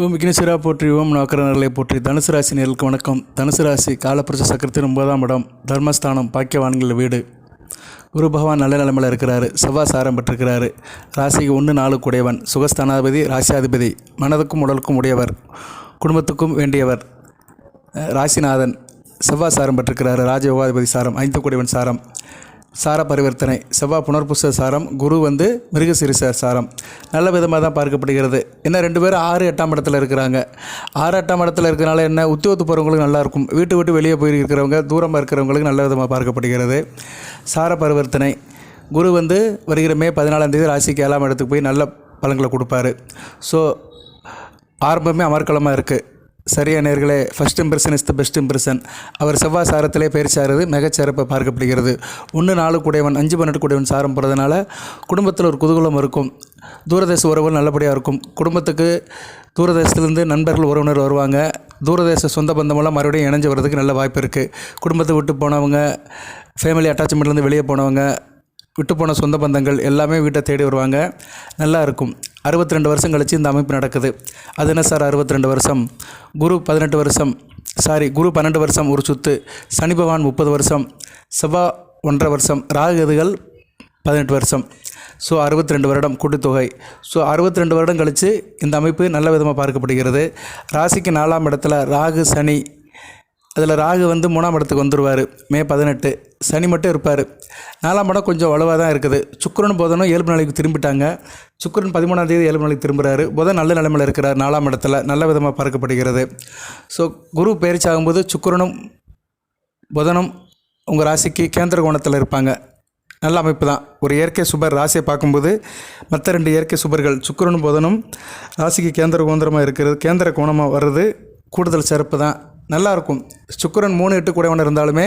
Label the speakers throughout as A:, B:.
A: ஓம் விக்னேஸ்வரா போற்றி ஓம் நோக்கரநர்களை போற்றி. தனுசு ராசி நேர்களுக்கு வணக்கம். தனுசு ராசி காலப்புருஷ சக்கரத்தின் ஒன்பதாம் இடம் தர்மஸ்தானம் பாக்கியவான்கள் வீடு. குரு பகவான் நல்ல நிலைமையில் இருக்கிறாரு செவ்வாய் சாரம் பெற்றிருக்கிறாரு. ராசிக்கு ஒன்று நாலு கூடையவன் சுகஸ்தானாதிபதி ராசியாதிபதி மனதுக்கும் உடலுக்கும் உடையவர் குடும்பத்துக்கும் வேண்டியவர் ராசிநாதன் செவ்வாய் சாரம் பெற்றிருக்கிறாரு ராஜயோகாதிபதி சாரம் ஐந்து கூடையவன் சாரம். சார பரிவர்த்தனை செவ்வாய் புனர்புச சாரம் குரு வந்து மிருகசிரிச சாரம். நல்ல விதமாக தான் பார்க்கப்படுகிறது. என்ன ரெண்டு பேரும் ஆறு எட்டாம் இடத்துல இருக்கிறாங்க. ஆறு எட்டாம் இடத்துல இருக்கிறனால என்ன உத்தியோகத்து போகிறவங்களுக்கு நல்லாயிருக்கும் வீட்டு விட்டு வெளியே போய் இருக்கிறவங்க தூரமாக இருக்கிறவங்களுக்கு நல்ல விதமாக பார்க்கப்படுகிறது. சார பரிவர்த்தனை குரு வந்து வருகிற மே பதினாலாம் தேதி ராசிக்கு ஏழாம் இடத்துக்கு போய் நல்ல பலன்களை கொடுப்பாரு. ஸோ ஆரம்பமே அமர்க்கலமாக இருக்குது சரியா நேர்களே first impression is the best impression அவர் செவ்வாய் சாரத்திலே பயிற்சியாகிறது மிகச்சிறப்பாக பார்க்கப்படுகிறது. ஒன்று நாலு கூடையவன் அஞ்சு பன்னெண்டு கூடையவன் சாரம் போகிறதுனால குடும்பத்தில் ஒரு குதூகலம் இருக்கும். தூரதேச உறவுகள் நல்லபடியாக இருக்கும். குடும்பத்துக்கு தூரதேசத்துலேருந்து நண்பர்கள் உறவினர் வருவாங்க. தூரதேச சொந்த பந்தமெல்லாம் மறுபடியும் இணைஞ்சு வர்றதுக்கு நல்ல வாய்ப்பு இருக்குது குடும்பத்தை விட்டு போனவங்க ஃபேமிலி அட்டாச்மெண்ட்லேருந்து வெளியே போனவங்க விட்டு போன சொந்த பந்தங்கள் எல்லாமே வீட்டை தேடி வருவாங்க. நல்லா இருக்கும். அறுபத்தி ரெண்டு வருஷம் கழித்து இந்த அமைப்பு நடக்குது. அது என்ன சார் அறுபத்தி ரெண்டு வருஷம்? குரு பதினெட்டு வருஷம். சாரி குரு பன்னெண்டு வருஷம் ஒரு சுத்து. சனி பகவான் முப்பது வருஷம். செவ்வா ஒன்றரை வருஷம். ராகுகதுகள் பதினெட்டு வருஷம். ஸோ அறுபத்தி ரெண்டு வருடம் கூட்டுத்தொகை. ஸோ அறுபத்தி ரெண்டு வருடம் கழித்து இந்த அமைப்பு நல்ல விதமாக பார்க்கப்படுகிறது. ராசிக்கு நாலாம் இடத்துல ராகு சனி அதில் ராகு வந்து மூணாம் இடத்துக்கு வந்துடுவார் மே பதினெட்டு. சனி மட்டும் இருப்பார். நாலாம் இடம் கொஞ்சம் வலுவாக தான் இருக்குது. சுக்கரன் புதனும் இயல்பு நிலைக்கு திரும்பிட்டாங்க. சுக்கரன் பதிமூணாம் தேதி ஏழு நாளைக்கு திரும்புகிறாரு புதன் நல்ல நிலைமையில் இருக்கிறார். நாலாம் இடத்துல நல்ல விதமாக பார்க்கப்படுகிறது. ஸோ குரு பயிற்சி ஆகும்போது சுக்கிரனும் புதனும் உங்கள் ராசிக்கு கேந்திர கோணத்தில் இருப்பாங்க. நல்ல அமைப்பு தான். ஒரு இயற்கை சுபர் ராசியை பார்க்கும்போது மற்ற ரெண்டு இயற்கை சுபர்கள் சுக்கரனும் புதனும் ராசிக்கு கேந்திர கோந்திரமாக இருக்கிறது. கேந்திர கோணமாக வர்றது கூடுதல் சிறப்பு தான். நல்லாயிருக்கும். சுக்கிரன் மூணு எட்டு கூடவன் இருந்தாலுமே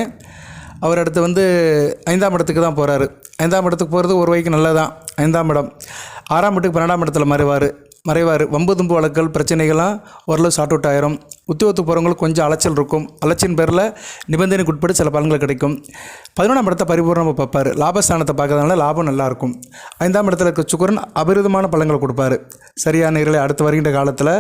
A: அவர் அடுத்து வந்து ஐந்தாம் இடத்துக்கு தான் போகிறாரு ஐந்தாம் இடத்துக்கு போகிறது ஒரு வகைக்கு நல்லதான் ஐந்தாம் இடம். ஆறாம் இடத்துக்கு பன்னெண்டாம் இடத்துல மாறுவார். மறைவார். வம்பு தும்பு வழக்கல் பிரச்சனைகள்லாம் ஓரளவு சார்ட் அவுட் ஆயிரும். உத்தியோகத்துக்கு போகிறவங்களுக்கு கொஞ்சம் அலைச்சல் இருக்கும். அலைச்சின் பேரில் நிபந்தனைக்கு உட்பட்டு சில பலன்கள் கிடைக்கும். பதினொன்றாம் இடத்த பரிபூர்ணமாக பார்ப்பார். லாபஸ்தானத்தை பார்க்கறதுனால லாபம் நல்லாயிருக்கும் ஐந்தாம் இடத்துல இருக்க சுக்கரன் அபரிதமான பலன்களை கொடுப்பாரு. சரியான நேரில் அடுத்து வருகின்ற காலத்தில்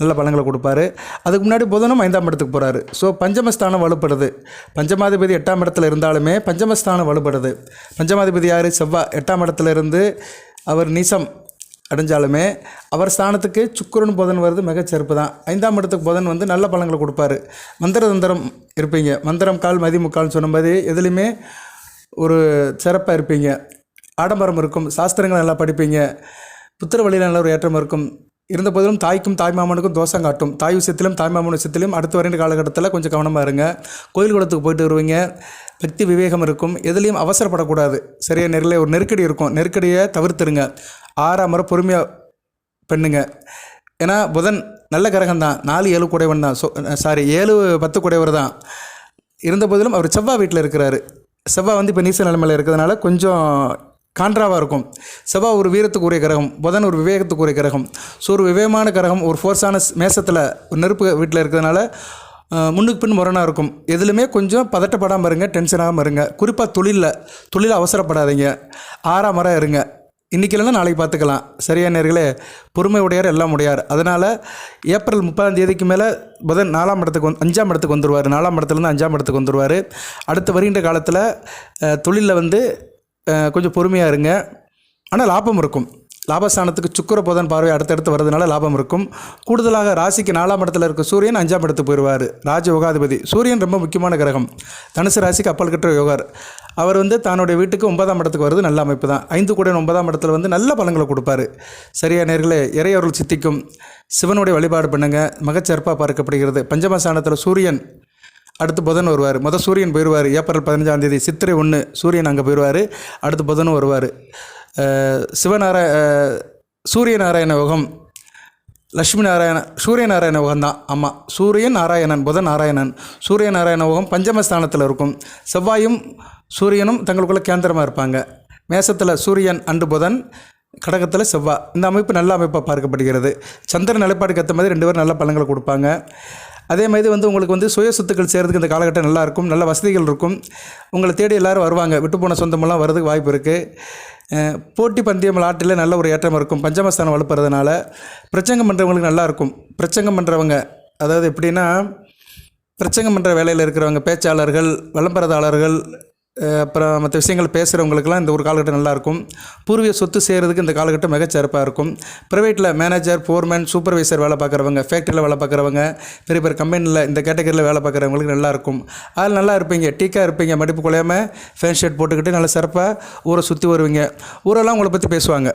A: நல்ல பலன்களை கொடுப்பாரு. அதுக்கு முன்னாடி புதனும் ஐந்தாம் இடத்துக்கு போகிறாரு ஸோ பஞ்சமஸ்தானம் வலுப்படுது. பஞ்சமாதிபதி எட்டாம் இடத்துல இருந்தாலுமே பஞ்சமஸ்தானம் வலுப்படுது. பஞ்சமாதிபதி யார்? செவ்வாய் எட்டாம் இடத்துல இருந்து அவர் நீசம் அடைஞ்சாலுமே அவர் ஸ்தானத்துக்கு சுக்கரன் புதன் வருது மிகச்சிறப்பு தான். ஐந்தாம் இடத்துக்கு புதன் வந்து நல்ல பலங்களை கொடுப்பாரு. மந்திர தந்திரம் இருப்பீங்க. மந்திரம் கால் மதி முக்கால்னு சொன்ன மாதிரி எதுலேயுமே ஒரு சிறப்பாக இருப்பீங்க. ஆடம்பரம் இருக்கும். சாஸ்திரங்கள் நல்லா படிப்பீங்க. புத்திர வழியில் நல்ல ஒரு ஏற்றம் இருக்கும். இருந்த போதிலும் தாய்க்கும் தாய்மாமனுக்கும் தோஷம் காட்டும். தாய் விஷயத்திலும் தாய்மாமன் விஷயத்திலும் அடுத்து வருகின்ற காலகட்டத்தில் கொஞ்சம் கவனமாக இருங்க. கோயில் குளத்துக்கு போயிட்டு வருவீங்க. பக்தி விவேகம் இருக்கும். எதுலேயும் அவசரப்படக்கூடாது. சரியாக நெருல ஒரு நெருக்கடி இருக்கும். நெருக்கடியை தவிர்த்துருங்க. ஆறாம் முறை பொறுமையாக பெண்ணுங்க. ஏன்னா புதன் நல்ல கிரகம் தான் நாலு ஏழு குடைவன் தான். சாரி ஏழு பத்து குடைவர் தான். இருந்த போதிலும் அவர் செவ்வாய் வீட்டில் இருக்கிறாரு. செவ்வாய் வந்து இப்போ நீச நிலைமையில் இருக்கிறதுனால கொஞ்சம் கான்ட்ராவாக இருக்கும். செவ்வாய் ஒரு வீரத்துக்குரிய கிரகம். புதன் ஒரு விவேகத்துக்குரிய கிரகம். ஸோ ஒரு விவேகமான கிரகம் ஒரு ஃபோர்ஸான மேசத்தில் ஒரு நெருப்பு வீட்டில் இருக்கிறதுனால முன்னுக்கு பின் முரணாக இருக்கும். எதுலையுமே கொஞ்சம் பதட்டப்படாமல் இருங்க டென்ஷனாகாமல் இருங்க. குறிப்பாக தொழிலில் தொழில் அவசரப்படாதீங்க. ஆறாம் மரம் இருங்க. இன்றைக்கி இல்லைன்னா நாளைக்கு பார்த்துக்கலாம். சரியா நேர்களே? பொறுமை உடையார் எல்லாம் உடையார். அதனால் ஏப்ரல் முப்பதாம் தேதிக்கு மேலே புதன் நாலாம் இடத்துக்கு வந்து அஞ்சாம் இடத்துக்கு வந்துடுவார் நாலாம் இடத்துலேருந்து அஞ்சாம் இடத்துக்கு வந்துடுவார் அடுத்து வருகின்ற காலத்தில் தொழிலில் வந்து கொஞ்சம் பொறுமையாக இருங்க. ஆனால் லாபம் இருக்கும். லாபஸ்தானத்துக்கு சுக்கிர புதன் பார்வை அடுத்தடுத்து வரதுனால லாபம் இருக்கும். கூடுதலாக ராசிக்கு நாலாம் இடத்துல இருக்க சூரியன் அஞ்சாம் இடத்துக்கு போயிடுவார் ராஜ யோகாதிபதி. சூரியன் ரொம்ப முக்கியமான கிரகம். தனுசு ராசிக்கு அப்பல் கட்டுற யோகார். அவர் வந்து தன்னுடைய வீட்டுக்கு ஒன்பதாம் இடத்துக்கு வருது நல்ல அமைப்பு தான். ஐந்து கூட ஒன்பதாம் இடத்துல வந்து நல்ல பலன்களை கொடுப்பாரு. சரியா நேர்களே இறையவர்கள் சித்திக்கும் சிவனுடைய வழிபாடு பண்ணுங்க. மகச்சிறப்பாக பார்க்கப்படுகிறது. பஞ்சமஸ்தானத்தில் சூரியன் அடுத்து புதன் வருவார். மொதல் சூரியன் போயிடுவார் ஏப்ரல் பதினஞ்சாம் தேதி சித்திரை ஒன்று சூரியன் அங்கே போயிடுவார் அடுத்து புதனும் வருவார். சிவநாராய சூரிய நாராயண யோகம் லட்சுமி நாராயண சூரிய நாராயண யோகம் தான். ஆமாம் சூரியன் நாராயணன் புதன் நாராயணன். சூரிய நாராயண யோகம் பஞ்சமஸ்தானத்தில் இருக்கும். செவ்வாயும் சூரியனும் தங்களுக்குள்ள கேந்திரமாக இருப்பாங்க. மேசத்தில் சூரியன் அண்டு புதன் கடகத்தில் செவ்வாய் இந்த அமைப்பு நல்ல அமைப்பாக பார்க்கப்படுகிறது. சந்திரன் நிலைப்பாடுக்கு ஏற்ற மாதிரி ரெண்டு பேரும் நல்ல பலன்களை கொடுப்பாங்க. அதே மாதிரி வந்து உங்களுக்கு வந்து சுய சொத்துக்கள் செய்கிறதுக்கு இந்த காலகட்டம் நல்லா இருக்கும். நல்ல வசதிகள் இருக்கும். உங்களை தேடி எல்லாரும் வருவாங்க. விட்டு போன சொந்தமெல்லாம் வரதுக்கு வாய்ப்பு இருக்குது போட்டி பந்தயம் விளாட்டில் நல்ல ஒரு ஏற்றம் இருக்கும். பஞ்சமஸ்தானம் வலுப்புறதுனால பிரச்சங்கம் பண்ணுறவங்களுக்கு நல்லா இருக்கும். பிரச்சங்கம் பண்ணுறவங்க அதாவது எப்படின்னா பிரச்சங்கம் பண்ணுற வேலையில் இருக்கிறவங்க பேச்சாளர்கள் விளம்பரதாளர்கள் அப்புறம் மற்ற விஷயங்கள் பேசுகிறவங்களுக்குலாம் இந்த ஒரு காலகட்டம் நல்லாயிருக்கும். பூர்வீக சொத்து செய்கிறதுக்கு இந்த காலகட்டம் மிகச்சிறப்பாக இருக்கும். ப்ரைவேட்டில் மேனேஜர் ஃபோர்மேன் சூப்பர்வைசர் வேலை பார்க்குறவங்க ஃபேக்ட்ரியில் வேலை பார்க்குறவங்க பெரிய பெரிய கம்பெனியில் இந்த கேட்டகரியில் வேலை பார்க்குறவங்களுக்கு நல்லாயிருக்கும். அதில் நல்லா இருப்பீங்க டீக்காக இருப்பீங்க மடிப்பு குலையாமல் ஃபேன் ஷர்ட் போட்டுக்கிட்டு நல்லா சிறப்பாக ஊரை சுற்றி வருவீங்க. ஊரெல்லாம் உங்களை பற்றி பேசுவாங்க.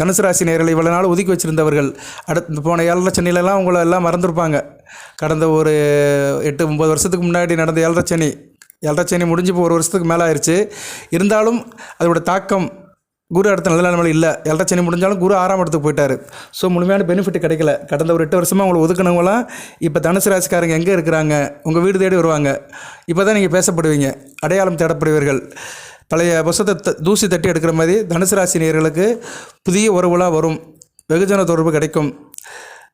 A: தனுசு ராசி நேர்களை இவ்வளோ நாள் ஒதுக்கி வச்சுருந்தவர்கள். அடுத்த போன ஏழரை சென்னையிலலாம் உங்களை எல்லாம் மறந்துருப்பாங்க. கடந்த ஒரு எட்டு ஒம்பது வருஷத்துக்கு முன்னாடி நடந்த ஏழரை சென்னை ஏழரை முடிஞ்சு இப்போ ஒரு வருஷத்துக்கு மேலே ஆயிடுச்சு இருந்தாலும் அதோட தாக்கம் குரு அடுத்த நல்ல நிலைமையில் இல்லை. ஏழரை சனி முடிஞ்சாலும் குரு ஆறாம் இடத்துக்கு போயிட்டார். ஸோ முழுமையான பெனிஃபிட் கிடைக்கல. கடந்த ஒரு எட்டு வருஷமாக உங்களை ஒதுக்கினவங்களாம் இப்போ தனுசு ராசிக்காரங்க எங்கே இருக்கிறாங்க? உங்கள் வீடு தேடி வருவாங்க. இப்போ தான் நீங்கள் பேசப்படுவீங்க. அடையாளம் தேடப்படுவீர்கள். பழைய புஸ்தத்தை த- தூசி தட்டி எடுக்கிற மாதிரி தனுசு ராசி புதிய உறவுலாம் வரும். வெகுஜன தொடர்பு கிடைக்கும்.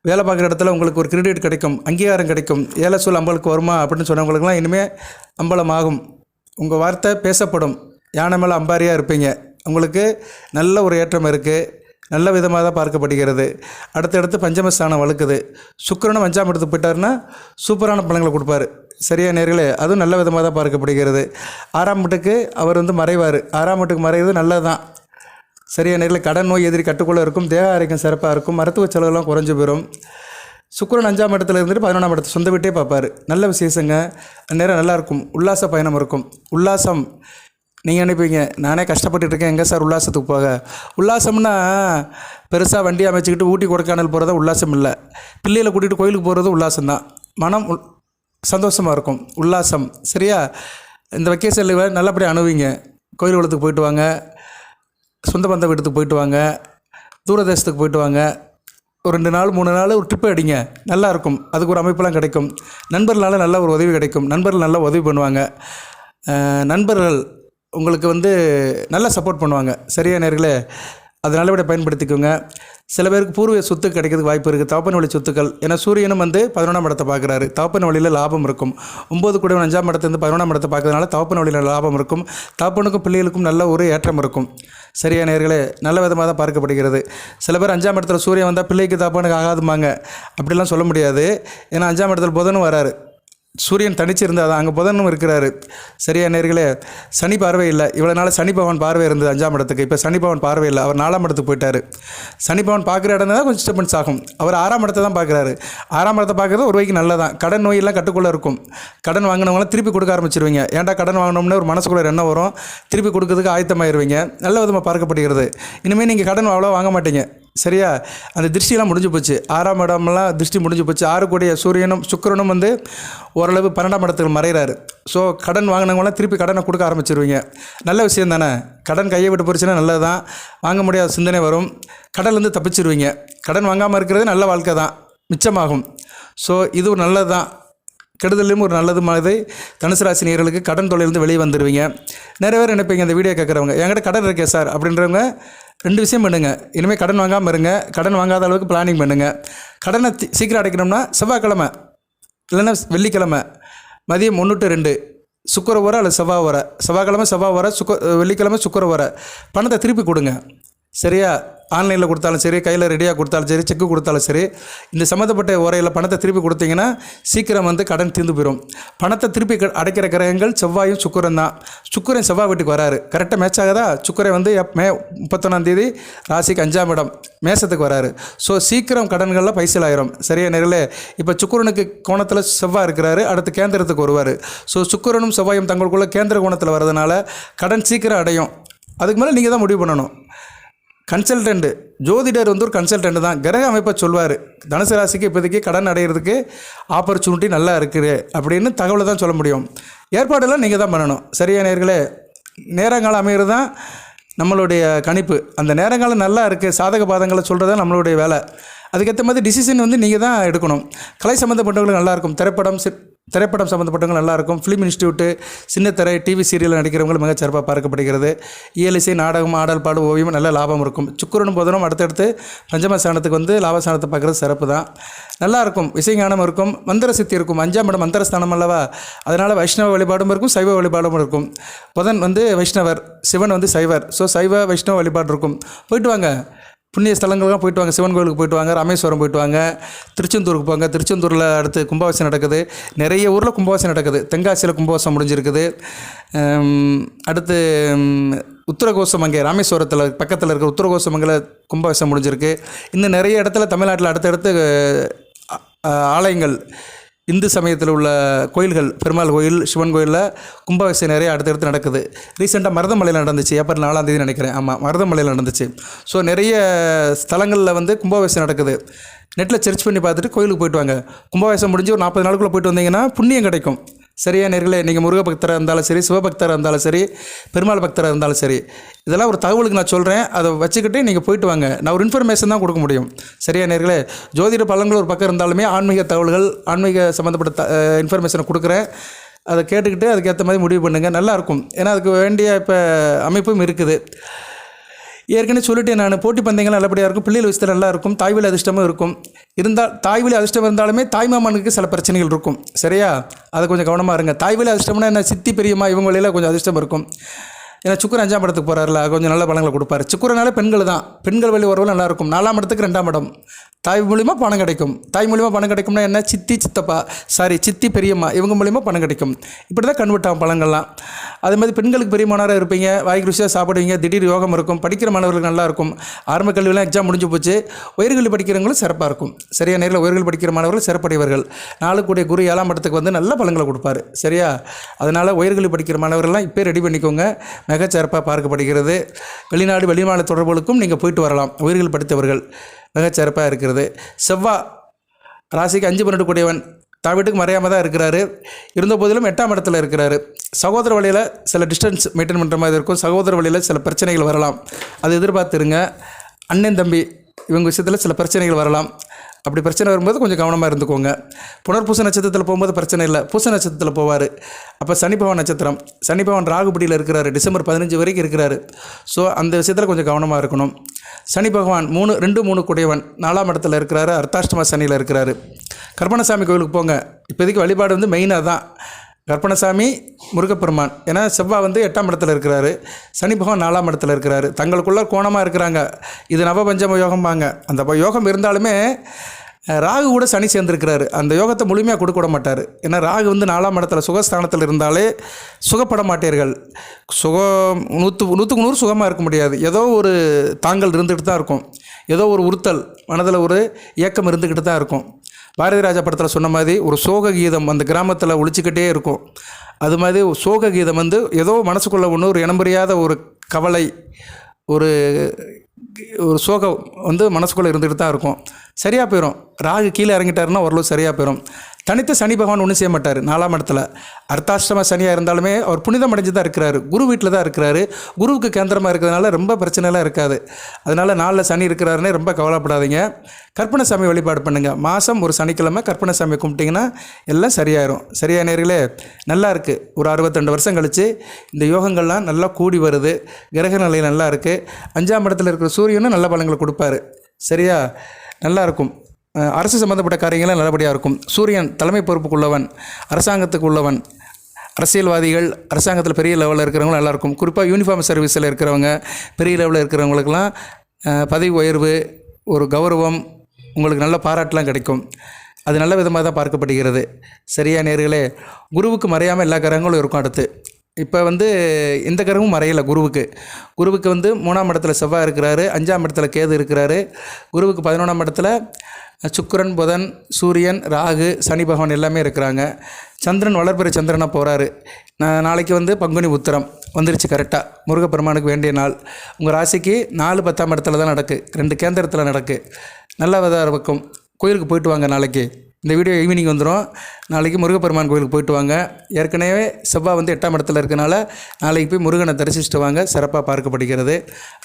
A: வேலை பார்க்குற இடத்துல உங்களுக்கு ஒரு கிரெடிட் கிடைக்கும் அங்கீகாரம் கிடைக்கும் ஏழை சூழ் அம்பலுக்கு வருமா அப்படின்னு சொன்னவங்களுக்குலாம் இனிமேல் அம்பலம் ஆகும் உங்கள் வார்த்தை பேசப்படும். யானை மேலே அம்பாரியாக இருப்பீங்க. உங்களுக்கு நல்ல ஒரு ஏற்றம் இருக்குது நல்ல விதமாக தான் பார்க்கப்படுகிறது. அடுத்தடுத்து பஞ்சமஸ்தானம் வழுக்குது சுக்கிரனும் அஞ்சாம் இடத்துக்கு போயிட்டாருன்னா சூப்பரான பலன்களை கொடுப்பாரு. சரியா நேர்களே? அதுவும் நல்ல விதமாக தான் பார்க்கப்படுகிறது. ஆறாம் வீட்டுக்கு அவர் வந்து மறைவார். ஆறாம் வீட்டுக்கு மறைவது நல்லது தான் சரியான நேரில் கடன் நோய் எதிரி கட்டுக்குள்ளே இருக்கும் தேக ஆரோக்கியம் சிறப்பாக இருக்கும் மருத்துவ செலவுலாம் குறைஞ்சு போயிடும் சுக்கரன் அஞ்சாம் இடத்துல இருந்துட்டு பதினொன்றாம் இடத்து சொந்த வீட்டே பார்ப்பார். நல்ல விசேஷங்க. நேரம் நல்லாயிருக்கும் உல்லாச பயணம் இருக்கும். உல்லாசம் நீங்கள் நினைப்பீங்க? நானே கஷ்டப்பட்டு இருக்கேன். எங்கே சார் உல்லாசத்துக்கு போக? உல்லாசம்னா பெருசாக வண்டி அமைச்சிக்கிட்டு ஊட்டி கொடைக்கானல் போகிறத உல்லாசம் இல்லை. பிள்ளைகளை கூட்டிகிட்டு கோயிலுக்கு போகிறது உல்லாசம்தான். மனம் சந்தோஷமாக இருக்கும். உல்லாசம். சரியா? இந்த வெக்கேஷனில் நல்லபடியாக அணுவீங்க. கோயில் குளத்துக்கு போயிட்டு வாங்க. சொந்த பந்த வீட்டுக்கு போயிட்டு வாங்க. தூரதேசத்துக்கு போயிட்டு வாங்க. ஒரு ரெண்டு நாள் மூணு நாள் ஒரு ட்ரிப்பு அடிங்க நல்லா இருக்கும். அதுக்கு ஒரு அமைப்பெல்லாம் கிடைக்கும். நண்பர்களால் நல்ல ஒரு உதவி கிடைக்கும். நண்பர்கள் நல்லா உதவி பண்ணுவாங்க. நண்பர்கள் உங்களுக்கு வந்து நல்லா சப்போர்ட் பண்ணுவாங்க. சரியா நேர்களே? அதனால் நல்லபடியாக பயன்படுத்திக்கோங்க. சில பேருக்கு பூர்வீக சொத்து கிடைக்கிறதுக்கு வாய்ப்பு இருக்குது தவப்பன் வழி சொத்துக்கள். ஏன்னா சூரியனும் வந்து பதினொன்றாம் இடத்தை பார்க்குறாரு. தவப்பன் வழியில் லாபம் இருக்கும். ஒம்பது கூட அஞ்சாம் இடத்துலேருந்து பதினொன்றாம் இடத்தை பார்க்கறதுனால தவப்பன் வழியில் லாபம் இருக்கும். தவப்பனுக்கும் பிள்ளைகளுக்கும் நல்ல ஒரு ஏற்றம் இருக்கும். சரியா நேர்களே நல்ல விதமாக தான் பார்க்கப்படுகிறது. சில பேர் அஞ்சாம் இடத்துல சூரியன் வந்தால் பிள்ளைக்கு தாப்பனுக்கு ஆகாதுமாங்க அப்படிலாம் சொல்ல முடியாது. ஏன்னா அஞ்சாம் இடத்துல புதனும் வராரு. சூரியன் தனிச்சு இருந்தால் தான் அங்கே புதனும் இருக்கிறாரு. சரியா நேர்களே சனி பார்வை இல்லை. இவ்வளோ நாள் சனி பவன் பார்வை இருந்தது அஞ்சாம் இடத்துக்கு. இப்போ சனி பவன் பார்வை இல்லை. அவர் நாலாம் இடத்துக்கு போயிட்டார். சனி பவன் பார்க்குற இடம் தான் கொஞ்சம் டிஸ்டர்பன்ஸ் ஆகும். அவர் ஆறாம் இடத்தை தான் பார்க்குறாரு. ஆறாம் இடத்தை பார்க்குறது ஒரு வகைக்கு நல்லதான். கடன் நோயெல்லாம் கட்டுக்குள்ளே இருக்கும். கடன் வாங்கினவங்களாம் திருப்பி கொடுக்க ஆரம்பிச்சிருவீங்க. ஏன்டா கடன் வாங்கினோம்னு ஒரு மனசுக்குள்ள என்ன எண்ணம் வரும். திருப்பி கொடுக்கறதுக்கு ஆயத்தமாயிருவீங்க. நல்ல விதமாக பார்க்கப்படுகிறது. இனிமேல் நீங்கள் கடன் அவ்வளோ வாங்க மாட்டீங்க. சரியா? அந்த திருஷ்டிலாம் முடிஞ்சு போச்சு. ஆறாம் இடம்லாம் திருஷ்டி முடிஞ்சு போச்சு. ஆறு கூடிய சூரியனும் சுக்கிரனும் வந்து ஓரளவு பன்னெண்டாம் இடத்துக்கு மறைகிறாரு ஸோ கடன் வாங்கினவங்களாம் திருப்பி கடனை கொடுக்க ஆரம்பிச்சிருவீங்க. நல்ல விஷயம் தானே? கடன் கையை விட்டு போச்சுன்னா நல்லது தான் வாங்க முடியாத சிந்தனை வரும். கடன்லேருந்து தப்பிச்சிருவீங்க. கடன் வாங்காமல் இருக்கிறது நல்ல வாழ்க்கை தான். மிச்சமாகும். ஸோ இது ஒரு நல்லது தான் கெடுதலும் ஒரு நல்லது மாதிரி தனுசு ராசி நேர்களுக்கு கடன் தொழிலிருந்து வெளியே வந்துடுவீங்க நிறைய பேர் நினைப்பீங்க இந்த வீடியோ கேட்குறவங்க என்கிட்ட கடன் இருக்கே சார் அப்படின்றவங்க ரெண்டு விஷயம் பண்ணுங்கள் இனிமேல் கடன் வாங்காமல் இருங்க. கடன் வாங்காத அளவுக்கு பிளானிங் பண்ணுங்கள் கடனை சீக்கிரம் அடைக்கணும்னா செவ்வாய்க்கிழமை இல்லைன்னா வெள்ளிக்கிழமை மதியம் ஒன்று டு ரெண்டு சுக்கர வர அல்லது செவ்வாய் வர செவ்வாய்க்கிழமை செவ்வாய் வர சுக்க வெள்ளிக்கிழமை சுக்கர வர பணத்தை திருப்பி கொடுங்க. சரியா? ஆன்லைனில் கொடுத்தாலும் சரி கையில் ரெடியாக கொடுத்தாலும் சரி செக்கு கொடுத்தாலும் சரி இந்த சம்மந்தப்பட்ட உரையில் பணத்தை திருப்பி கொடுத்தீங்கன்னா சீக்கிரம் வந்து கடன் தீர்ந்து போயிடும் பணத்தை திருப்பி க- அடைக்கிற கிரகங்கள் செவ்வாயும் சுக்கரன் தான். சுக்கரன் செவ்வாய் வீட்டுக்கு வராரு. கரெக்டாக மேட்ச் ஆகுதா? சுக்கிரன் வந்து எப் மே முப்பத்தொன்னாந்தேதி ராசிக்கு அஞ்சாம் இடம் மேசத்துக்கு வராரு. ஸோ சீக்கிரம் கடன்களில் பைசல் ஆயிரும். சரியா நேரில் இப்போ சுக்கிரனுக்கு கோணத்தில் செவ்வாய் இருக்கிறாரு. அடுத்து கேந்திரத்துக்கு வருவார். ஸோ சுக்கிரனும் செவ்வாயும் தங்களுக்குள்ள கேந்திர கோணத்தில் வர்றதுனால கடன் சீக்கிரம் அடையும். அதுக்கு மேலே நீங்கள் தான் முடிவு பண்ணணும். கன்சல்டண்ட்டு ஜோதிடர் வந்து ஒரு கன்சல்டன்ட் தான். கிரக அமைப்பை சொல்வார். தனுசு ராசிக்கு இப்போதைக்கு கடன் அடையிறதுக்கு ஆப்பர்ச்சுனிட்டி நல்லா இருக்குது அப்படின்னு தகவலை தான் சொல்ல முடியும். ஏற்பாடெல்லாம் நீங்கள் தான் பண்ணணும். சரியா நேர்களே? நேரங்காலம் அமைகிறது தான் நம்மளுடைய கணிப்பு. அந்த நேரங்காலம் நல்லா இருக்குது சாதக பாதங்களை சொல்கிறது தான் நம்மளுடைய வேலை. அதுக்கேற்ற மாதிரி டிசிஷன் வந்து நீங்கள் தான் எடுக்கணும். கலை சம்மந்தப்பட்டவங்களுக்கு நல்லாயிருக்கும் திரைப்படம் சி திரைப்படம் சம்மந்தப்பட்டவங்க நல்லாயிருக்கும். ஃபிலிம் இன்ஸ்டியூட்டு சின்ன திரை டிவி சீரியல் நடிக்கிறவங்களும் மிகச் சிறப்பாக பார்க்கப்படுகிறது. இயலிசை நாடகம் ஆடல் பாடு ஓவியம் நல்ல லாபம் இருக்கும். சுக்குரனும் புதனும் அடுத்தடுத்து பஞ்சமஸ்தானத்துக்கு வந்து லாபஸ்தானத்தை பார்க்குறது சிறப்பு தான் நல்லாயிருக்கும். விசைஞானம் இருக்கும். மந்திர சித்தி இருக்கும். அஞ்சாம் இடம் மந்திரஸ்தானம் அல்லவா? அதனால் வைஷ்ணவ வழிபாடும் இருக்கும். சைவ வழிபாடும் இருக்கும். புதன் வந்து வைஷ்ணவர் சிவன் வந்து சைவர். ஸோ சைவ வைஷ்ணவ வழிபாடு இருக்கும். போயிட்டு வாங்க. புண்ணிய ஸ்தலங்களுக்கும் போயிட்டு வாங்க. சிவன் கோயிலுக்கு போயிட்டு வாங்க. ராமேஸ்வரம் போயிட்டு வாங்க. திருச்செந்தூருக்கு போங்க. திருச்செந்தூரில் அடுத்து கும்பாபிஷேகம் நடக்குது. நிறைய ஊரில் கும்பாபிஷேகம் நடக்குது. தென்காசியில் கும்பாவாசம் முடிஞ்சிருக்குது. அடுத்து உத்தரகோசம் அங்கே ராமேஸ்வரத்தில் பக்கத்தில் இருக்கிற உத்தரகோசமங்கல கும்பாவாசம் முடிஞ்சிருக்கு. இன்னும் நிறைய இடத்துல தமிழ்நாட்டில் அடுத்தடுத்து ஆலயங்கள் இந்து சமயத்தில் உள்ள கோயில்கள் பெருமாள் கோயில் சிவன் கோயிலில் கும்பாபிஷேகம் நிறைய அடுத்தடுத்து நடக்குது. ரீசெண்டாக மருதமலையில் நடந்துச்சு ஏப்ரல் நாலாம் தேதி நினைக்கிறேன். ஆமாம் மருதமலையில் நடந்துச்சு. ஸோ நிறைய ஸ்தலங்களில் வந்து கும்பாபிஷேகம் நடக்குது. நெட்டில் சர்ச் பண்ணி பார்த்துட்டு கோயிலுக்கு போயிட்டு வாங்க. கும்பாபிஷேகம் முடிஞ்சு ஒரு நாற்பது நாளுக்குள்ளே போயிட்டு வந்தீங்கன்னா புண்ணியம் கிடைக்கும். சரியா நேர்களே நீங்கள் முருக பக்தராக இருந்தாலும் சரி சிவபக்தராக இருந்தாலும் சரி பெருமாள் பக்தராக இருந்தாலும் சரி இதெல்லாம் ஒரு தகவலுக்கு நான் சொல்கிறேன் அதை வச்சுக்கிட்டு நீங்கள் போயிட்டு வாங்க. நான் ஒரு இன்ஃபர்மேஷன் தான் கொடுக்க முடியும். சரியா நேர்களே ஜோதிட பலன்கள் ஒரு பக்கம் இருந்தாலுமே ஆன்மீக தகவல்கள் ஆன்மீக சம்மந்தப்பட்ட த இன்ஃபர்மேஷனை கொடுக்குறேன். அதை கேட்டுக்கிட்டு அதுக்கேற்ற மாதிரி முடிவு பண்ணுங்கள் நல்லாயிருக்கும் ஏன்னா அதுக்கு வேண்டிய இப்போ அமைப்பும் இருக்குது. ஏற்கனவே சொல்லிட்டு நான் போட்டி பந்தயங்கள் நல்லபடியாக இருக்கும் பிள்ளைகள் விஷயத்தில் நல்லா இருக்கும் தாய்வழி அதிர்ஷ்டமும் இருக்கும். இருந்தால் தாய்வழி அதிர்ஷ்டம் இருந்தாலுமே தாய்மாமனுக்கு சில பிரச்சனைகள் இருக்கும். சரியா? அதை கொஞ்சம் கவனமாக இருங்க. தாய்வழி அதிர்ஷ்டம்னா என்ன? சித்தி பெரியம்மா இவங்க கொஞ்சம் அதிர்ஷ்டம் இருக்கும். ஏன்னா சுக்கரன் அஞ்சாம் இடத்துக்கு போகிறாருல கொஞ்சம் நல்ல பலங்களை கொடுப்பாரு. சுக்கரனால பெண்கள் தான். பெண்கள் வழி உறவு நல்லாயிருக்கும் நாலாம் இடத்துக்கு ரெண்டாம் இடம் தாய் மூலிமா பணம் கிடைக்கும். தாய் மூலிமா பணம் கிடைக்கும்னா என்ன? சித்தி சித்தப்பா. சாரி சித்தி பெரியம்மா. இவங்க மூலிமா பணம் கிடைக்கும். இப்படி தான் கன்வெர்ட் ஆகும் பழங்கள்லாம். அதே மாதிரி பெண்களுக்கு பெரியமானவராக இருப்பீங்க. வாய்க்கு ருசியாக சாப்பிடுவீங்க. திடீர் யோகம் இருக்கும். படிக்கிற மாணவர்களுக்கு நல்லா இருக்கும். ஆரம்ப கல்வியெல்லாம் எக்ஸாம் முடிஞ்சு போச்சு. உயர்கல்வி படிக்கிறவங்களும் சிறப்பாக இருக்கும். சரியா நேரில் உயர்கல்வி படிக்கிற மாணவர்கள் சிறப்படைவர்கள். நாளுக்குடைய குரு ஏழாம் இடத்துக்கு வந்து நல்ல பழங்களை கொடுப்பாரு. சரியா? அதனால் உயர்கல்வி படிக்கிற மாணவர்கள்லாம் இப்போ ரெடி பண்ணிக்கோங்க. மிகச்சிறப்பாக பார்க்கப்படுகிறது. வெளிநாடு வெளிமாநில தொடர்புகளுக்கும் நீங்கள் போயிட்டு வரலாம். உயிர்கள் படித்தவர்கள் மிகச்சிறப்பாக இருக்கிறது. செவ்வாய் ராசிக்கு அஞ்சு பன்னெண்டு கூடியவன் தான் வீட்டுக்கு மறையாமல் தான் இருக்கிறாரு. இருந்த போதிலும் எட்டாம் இடத்துல இருக்கிறாரு. சகோதர வழியில் சில டிஸ்டன்ஸ் மெயின்டைன் பண்ணுற மாதிரி இருக்கும். சகோதர வழியில் சில பிரச்சனைகள் வரலாம். அது எதிர்பார்த்துருங்க. அண்ணன் தம்பி இவங்க விஷயத்தில் சில பிரச்சனைகள் வரலாம். அப்படி பிரச்சனை வரும்போது கொஞ்சம் கவனமாக இருந்துக்கோங்க. புனர்பூச நட்சத்திரத்தில் போகும்போது பிரச்சனை இல்லை. பூச நட்சத்திரத்தில் போவார். அப்போ சனிபவன் நட்சத்திரம். சனிபவன் ராகுபடியில் இருக்கிறாரு. டிசம்பர் பதினஞ்சு வரைக்கும் இருக்கிறாரு. ஸோ அந்த விஷயத்தில் கொஞ்சம் கவனமாக இருக்கணும். சனி பகவான் மூணு ரெண்டு மூணு குடையவன் நாலாம் இடத்துல இருக்கிறாரு. அர்த்தாஷ்டம சனியில் இருக்கிறாரு. கற்பணசாமி கோவிலுக்கு போங்க. இப்போதைக்கு வழிபாடு வந்து மெயினாக தான் கற்பணசாமி முருகப்பெருமான். ஏன்னா செவ்வாய் வந்து எட்டாம் இடத்துல இருக்கிறாரு. சனி பகவான் நாலாம் இடத்துல இருக்கிறாரு. தங்களுக்குள்ள கோணமாக இருக்கிறாங்க. இது நவபஞ்சம யோகம்பாங்க. அந்த யோகம் இருந்தாலுமே ராகு கூட சனி சேர்ந்துருக்கிறாரு. அந்த யோகத்தை முழுமையாக கொடுக்க விட மாட்டார். ஏன்னா ராகு வந்து நாலாம் இடத்துல சுகஸ்தானத்தில் இருந்தாலே சுகப்பட மாட்டீர்கள். சுகம் நூற்று நூற்றுக்கு நூறு சுகமாக இருக்க முடியாது. ஏதோ ஒரு தாங்கல் இருந்துக்கிட்டு தான் இருக்கும். ஏதோ ஒரு உறுத்தல் மனதில் ஒரு இயக்கம் இருந்துக்கிட்டு தான் இருக்கும். பாரதி ராஜா படத்தில் சொன்ன மாதிரி ஒரு சோக கீதம் அந்த கிராமத்தில் ஒழிச்சிக்கிட்டே இருக்கும். அது மாதிரி சோக கீதம் வந்து ஏதோ மனசுக்குள்ளே ஒன்று ஒரு இனம்புரியாத ஒரு கவலை ஒரு ஒரு சோகம் வந்து மனசுக்குள்ளே இருந்துகிட்டு தான் இருக்கும். சரியாக போயிடும் ராகு கீழே இறங்கிட்டாருன்னா ஓரளவு சரியாக போயிடும் தனித்த சனி பகவான் ஒன்றும் செய்ய மாட்டார். நாலாம் இடத்துல. அர்த்தாஷ்டம சனியாக இருந்தாலுமே அவர் புனிதம் அடைஞ்சு தான் இருக்கிறாரு. குரு வீட்டில் தான் இருக்கிறாரு. குருவுக்கு கேந்திரமாக இருக்கிறதுனால ரொம்ப பிரச்சனைலாம் இருக்காது. அதனால் நாளில் சனி இருக்கிறாருன்னே ரொம்ப கவலைப்படாதீங்க. கற்பனை சாமி வழிபாடு பண்ணுங்கள் மாதம் ஒரு சனிக்கிழமை கற்பனை சாமி கும்பிட்டிங்கன்னா எல்லாம் சரியாயிரும். சரியா நேர்களே நல்லா இருக்குது ஒரு அறுபத்தெண்டு வருஷம் கழித்து இந்த யோகங்கள்லாம் நல்லா கூடி வருது. கிரக நிலை நல்லா இருக்குது அஞ்சாம் இடத்துல இருக்கிற சூரியனும் நல்ல பலங்களை கொடுப்பாரு. சரியா? நல்லா இருக்கும். அரசு சம்மந்தப்பட்ட காரியங்களும் நல்லபடியாக இருக்கும். சூரியன் தலைமை பொறுப்புக்கு உள்ளவன் அரசாங்கத்துக்கு உள்ளவன் அரசியல்வாதிகள் அரசாங்கத்தில் பெரிய லெவலில் இருக்கிறவங்களும் நல்லாயிருக்கும் குறிப்பாக யூனிஃபார்ம் சர்வீஸில் இருக்கிறவங்க பெரிய லெவலில் இருக்கிறவங்களுக்கெல்லாம் பதவி உயர்வு ஒரு கௌரவம் உங்களுக்கு நல்ல பாராட்டெலாம் கிடைக்கும். அது நல்ல விதமாக தான் பார்க்கப்படுகிறது. சரியா நேர்களே குருவுக்கு மறையாமல் எல்லா கிரகங்களும் இருக்கும் அடுத்து. இப்போ வந்து எந்த கிரகமும் மறையலை குருவுக்கு. குருவுக்கு வந்து மூணாம் இடத்துல செவ்வாய் இருக்கிறாரு அஞ்சாம் இடத்துல கேது இருக்கிறாரு. குருவுக்கு பதினொன்றாம் இடத்துல சுக்கரன் புதன் சூரியன் ராகு சனி பகவான் எல்லாமே இருக்கிறாங்க. சந்திரன் வளர்பிறை சந்திரனாக போகிறாரு நான் நாளைக்கு வந்து பங்குனி உத்திரம் வந்துருச்சு கரெக்டாக முருகப்பெருமானுக்கு வேண்டிய நாள். உங்கள் ராசிக்கு நாலு பத்தாம் இடத்துல தான் நடக்கு. ரெண்டு கேந்திரத்தில் நடக்கு. நல்ல விதம் இருக்கும். கோயிலுக்கு போயிட்டு வாங்க நாளைக்கு. இந்த வீடியோ ஈவினிங் வந்துடும் நாளைக்கு முருகப்பெருமான் கோயிலுக்கு போயிட்டு வாங்க. ஏற்கனவே செவ்வாய் வந்து எட்டாம் இடத்துல இருக்கனால நாளைக்கு போய் முருகனை தரிசிச்சுட்டு வாங்க. சிறப்பாக பார்க்கப்படுகிறது.